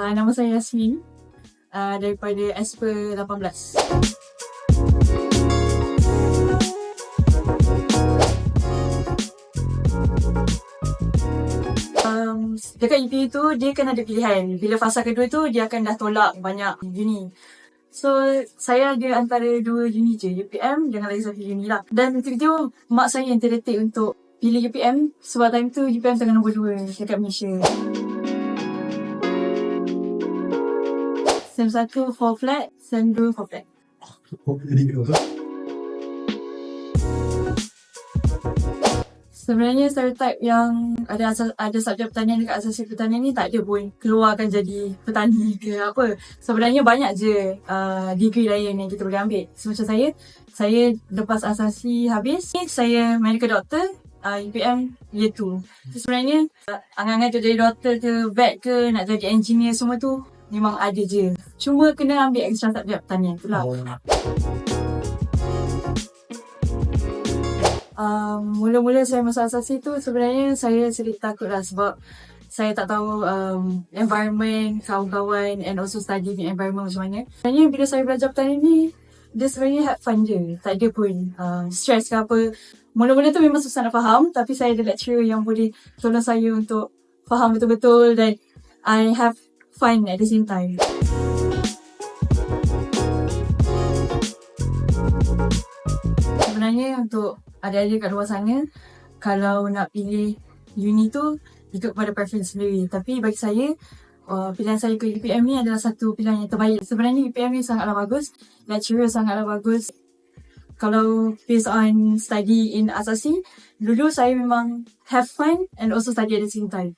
Uh, nama saya Yasmin uh, daripada Esper 18. Um, dekat UPU tu dia kan ada pilihan. Bila fasa kedua tu dia akan dah tolak banyak uni. So saya ada antara dua uni je, UPM dengan lagi satu uni lah. Dan tiba-tiba mak saya yang terdetik untuk pilih UPM sebab time tu UPM tengah nombor dua dekat Malaysia. Sem 1 4 flat, sem 2 4 flat. Oh. Sebenarnya stereotype yang ada asas, ada subjek pertanian dekat asasi pertanian ni tak ada pun keluarkan jadi petani ke apa. Sebenarnya banyak je uh, degree lain yang kita boleh ambil. So, macam saya, saya lepas asasi habis, saya medical doctor, uh, UPM year 2. So, sebenarnya uh, angan-angan tu jadi doktor ke, vet ke, nak jadi engineer semua tu memang ada je. Cuma kena ambil extra subjek pertanian tu lah. Oh, um, mula-mula saya masuk asasi tu sebenarnya saya sedikit takut lah sebab saya tak tahu um, environment, kawan-kawan and also study the environment macam mana. Sebenarnya bila saya belajar pertanian ni, dia sebenarnya have fun je. Tak ada pun uh, stress ke apa. Mula-mula tu memang susah nak faham tapi saya ada lecturer yang boleh tolong saya untuk faham betul-betul dan I have fun at the same time. Sebenarnya untuk adik-adik kat luar sana, kalau nak pilih uni tu, ikut pada preference sendiri. Tapi bagi saya, uh, pilihan saya ke UPM ni adalah satu pilihan yang terbaik. Sebenarnya UPM ni sangatlah bagus, lecturer sangatlah bagus. Kalau based on study in asasi, dulu saya memang have fun and also study at the same time.